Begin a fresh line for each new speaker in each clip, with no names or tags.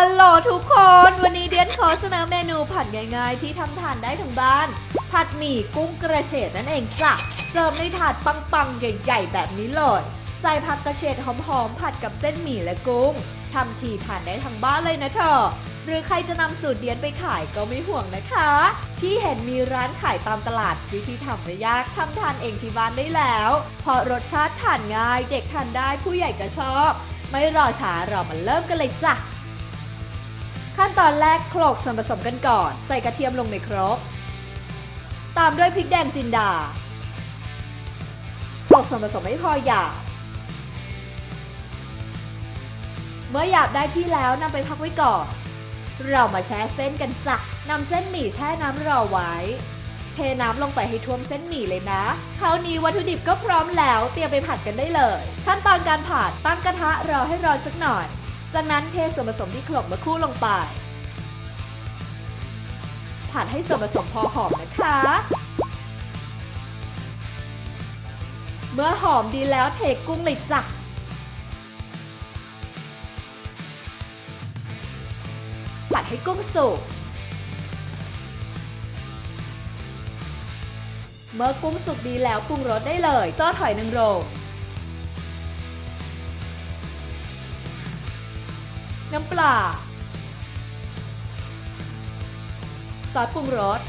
ฮัลโหลทุกคน วันนี้เดียนขอเสนอเมนูผัดง่ายๆ ที่ทำทานได้ทั้งบ้าน ผัดหมี่กุ้งกระเฉดนั่นเองจ้ะเสิร์ฟในถาดปังๆ ใหญ่ๆ แบบนี้เลย ใส่ผักกระเฉดหอมๆ ผัดกับเส้นหมี่และกุ้งทำทีทานได้ทั้งบ้านเลยนะเธอ หรือใครจะนำสูตรเดียนไปขายก็ไม่ห่วงนะคะ ที่เห็นมีร้านขายตามตลาดวิธีทำไม่ยากทำทานเองที่บ้านได้แล้ว เพราะรสชาติทานง่าย เด็กทานได้ผู้ใหญ่ก็ชอบ ไม่รอช้าเรามาเริ่มกันเลยจ้ะ ขั้นตอนแรกโขลกส่วนผสมกันก่อน ใส่กระเทียมลงในครก ตามด้วยพริกแดงจินดาโขลกส่วนผสมให้พอหยาบ เมื่อหยาบได้ที่แล้วนำไปพักไว้ก่อน เรามาแช่เส้นกันจ้ะนำเส้นหมี่แช่น้ำรอไว้ เทน้ำลงไปให้ท่วมเส้นหมี่เลยนะคราวนี้วัตถุดิบก็พร้อมแล้ว เตรียมไปผัดกันได้เลย ขั้นตอนการผัดตั้งกระทะรอให้ร้อนสักหน่อย จากนั้นเทส่วนผสมที่โขลกมื่อครู่ลงไป ผัดให้ส่วนผสมพอหอมนะคะ เมื่อหอมดีแล้วเทกุ้งเลยจ้ะผัดให้กุ้งสุก เมื่อกุ้งสุกดีแล้วปรุงรสได้เลยจ้อถอยนางรม น้ำปลา ซอสปรุงรส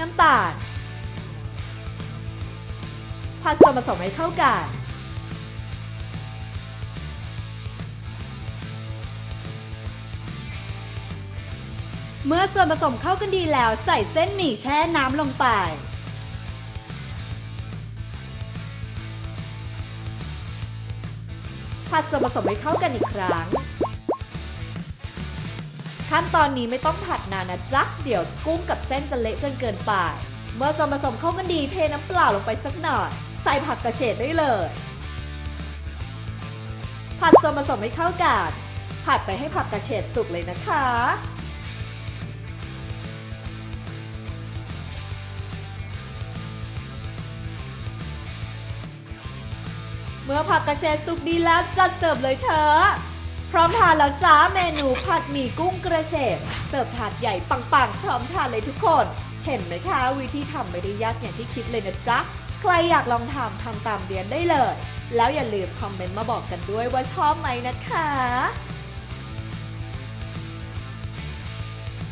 น้ำตาล ผัดส่วนผสมให้เข้ากัน เมื่อส่วนผสมเข้ากันดีแล้วใส่เส้นหมี่แช่น้ำลงไป ผัดส่วนผสมให้เข้ากันอีกครั้ง ขั้นตอนนี้ไม่ต้องผัดนานนะจ๊ะ เดี๋ยวกุ้งกับเส้นจะเละจนเกินไป เมื่อส่วนผสมเข้ากันดีเทน้ำเปล่าลงไปสักหน่อย ใส่ผักกระเฉดได้เลย ผัดส่วนผสมให้เข้ากัน ผัดไปให้ผักกระเฉดสุกเลยนะคะ เมื่อผักกระเฉดสุกดีแล้วจัดเสิร์ฟเลยเถอะพร้อมทานแล้วจ้าเมนูผัดหมี่กุ้งกระเฉดเสิร์ฟถาดใหญ่ปังๆ พร้อมทานเลยทุกคน เห็นไหมคะวิธีทำไม่ได้ยากอย่างที่คิดเลยนะจ๊ะใครอยากลองทำทำตามเดียนได้เลย แล้วอย่าลืมคอมเมนต์มาบอกกันด้วยว่าชอบไหมนะคะ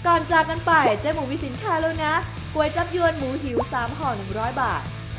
ก่อนจากกันไปเจ๊หมูมีสินค้าแล้วนะก๋วยจับยวนหมูหิว 3ห่อ100 บาท